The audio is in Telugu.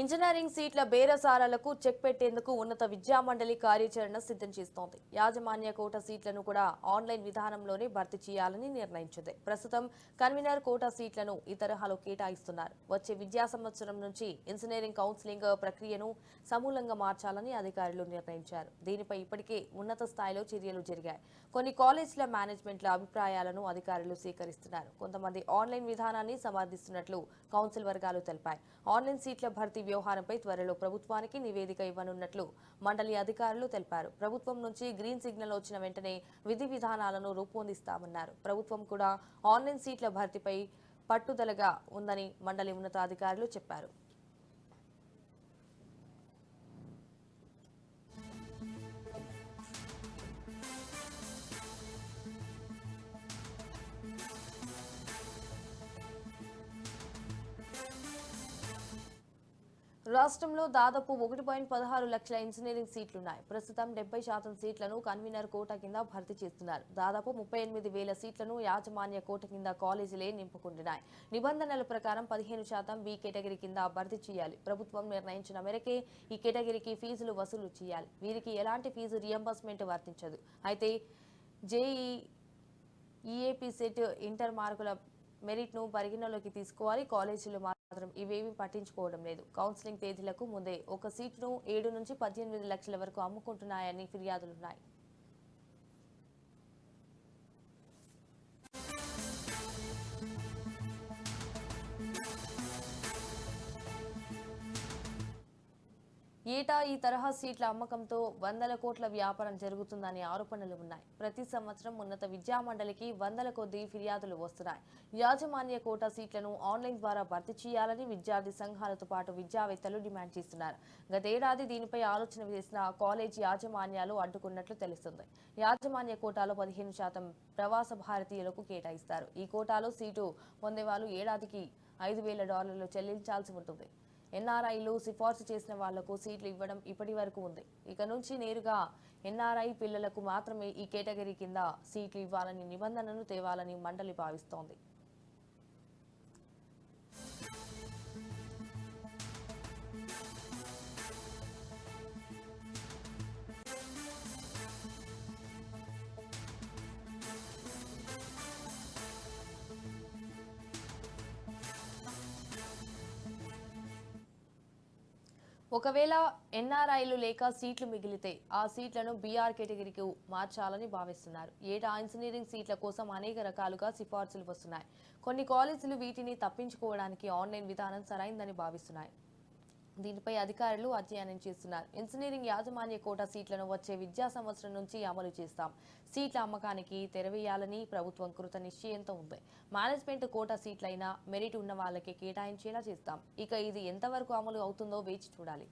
ఇంజనీరింగ్ సీట్ల బేరసారాలకు చెక్ పెట్టేందుకు ఉన్నత విద్యామండలి కార్యాచరణ సిద్ధం చేస్తోంది. యాజమాన్య కోటా సీట్లను కూడా ఆన్లైన్ విధానంలోనే భర్తీ చేయాలని నిర్ణయించింది. ప్రస్తుతం కన్వీనర్ కోటా సీట్లను ఈ తరహాలో కేటాయిస్తున్నారు. వచ్చే విద్యా సంవత్సరం నుంచి ఇంజనీరింగ్ కౌన్సిలింగ్ ప్రక్రియను సమూలంగా మార్చాలని అధికారులు నిర్ణయించారు. దీనిపై ఇప్పటికే ఉన్నత స్థాయిలో చర్యలు జరిగాయి. కొన్ని కాలేజీల మేనేజ్మెంట్ల అభిప్రాయాలను అధికారులు స్వీకరిస్తున్నారు కొంతమంది ఆన్లైన్ విధానాన్ని సమర్థిస్తున్నట్లు కౌన్సిల్ వర్గాలు తెలిపాయి. ఆన్లైన్ సీట్ల భర్తీ వ్యవహారంపై త్వరలో ప్రభుత్వానికి నివేదిక ఇవ్వనున్నట్లు మండలి అధికారులు తెలిపారు. ప్రభుత్వం నుంచి గ్రీన్ సిగ్నల్ వచ్చిన వెంటనే విధి విధానాలను రూపొందిస్తామన్నారు. ప్రభుత్వం కూడా ఆన్లైన్ సీట్ల భర్తీపై పట్టుదలగా ఉందని మండలి ఉన్నతాధికారులు చెప్పారు. రాష్ట్రంలో దాదాపు ఒకటి పాయింట్ పదహారు లక్షల ఇంజనీరింగ్ సీట్లున్నాయి. ప్రస్తుతం డెబ్బై శాతం సీట్లను కన్వీనర్ కోట కింద భర్తీ చేస్తున్నారు. దాదాపు ముప్పై ఎనిమిది వేల సీట్లను యాజమాన్య కోట కింద కాలేజీలే నింపుకుంటున్నాయి. నిబంధనల ప్రకారం పదిహేను శాతం బి కేటగిరీ కింద భర్తీ చేయాలి. ప్రభుత్వం నిర్ణయించిన మేరకే ఈ కేటగిరీకి ఫీజులు వసూలు చేయాలి. వీరికి ఎలాంటి ఫీజు రియంబర్స్మెంట్ వర్తించదు. అయితే జేఈ ఈఏపీ సెట్ ఇంటర్ మార్కుల మెరిట్ను పరిగణలోకి తీసుకోవాలి. కాలేజీలు మాత్రం ఇవేమీ పట్టించుకోవడం లేదు. కౌన్సిలింగ్ తేదీలకు ముందే ఒక సీటును ఏడు నుంచి పద్దెనిమిది లక్షల వరకు అమ్ముకుంటున్నాయని ఫిర్యాదులున్నాయి. ఏటా ఈ తరహా సీట్ల అమ్మకంతో వందల కోట్ల వ్యాపారం జరుగుతుందని ఆరోపణలు ఉన్నాయి. ప్రతి సంవత్సరం ఉన్నత విద్యామండలికి వందల కొద్దీ ఫిర్యాదులు వస్తున్నాయి. యాజమాన్య కోటా సీట్లను ఆన్లైన్ ద్వారా భర్తీ చేయాలని విద్యార్థి సంఘాలతో పాటు విద్యావేత్తలు డిమాండ్ చేస్తున్నారు. గతేడాది దీనిపై ఆలోచన చేసిన కాలేజీ యాజమాన్యాలు అడ్డుకున్నట్లు తెలుస్తుంది. యాజమాన్య కోటాలో పదిహేను శాతం ప్రవాస భారతీయులకు కేటాయిస్తారు. ఈ కోటాలో సీటు పొందేవాళ్ళు ఏడాదికి ఐదు వేల డాలర్లు చెల్లించాల్సి ఉంటుంది. ఎన్ఆర్ఐలు సిఫార్సు చేసిన వాళ్ళకు సీట్లు ఇవ్వడం ఇప్పటి వరకు ఉంది. ఇక నుంచి నేరుగా ఎన్ఆర్ఐ పిల్లలకు మాత్రమే ఈ కేటగిరీ కింద సీట్లు ఇవ్వాలని నిబంధనను తేవాలని మండలి భావిస్తోంది. ఒకవేళ ఎన్ఆర్ఐలు లేక సీట్లు మిగిలితే ఆ సీట్లను బీఆర్ కేటగిరీకి మార్చాలని భావిస్తున్నారు. ఏటా ఇంజనీరింగ్ సీట్ల కోసం అనేక రకాలుగా సిఫార్సులు వస్తున్నాయి. కొన్ని కాలేజీలు వీటిని తప్పించుకోవడానికి ఆన్లైన్ విధానం సరైందని భావిస్తున్నాయి. దీనిపై అధికారులు అధ్యయనం చేస్తున్నారు. ఇంజనీరింగ్ యాజమాన్య కోటా సీట్లను వచ్చే విద్యా సంవత్సరం నుంచి అమలు చేస్తాం. సీట్ల అమ్మకానికి తెరవేయాలని ప్రభుత్వం కృత నిశ్చయంతో ఉంది. మేనేజ్మెంట్ కోట సీట్లైనా మెరిట్ ఉన్న వాళ్ళకి కేటాయించేలా చేస్తాం. ఇక ఇది ఎంతవరకు అమలు అవుతుందో వేచి చూడాలి.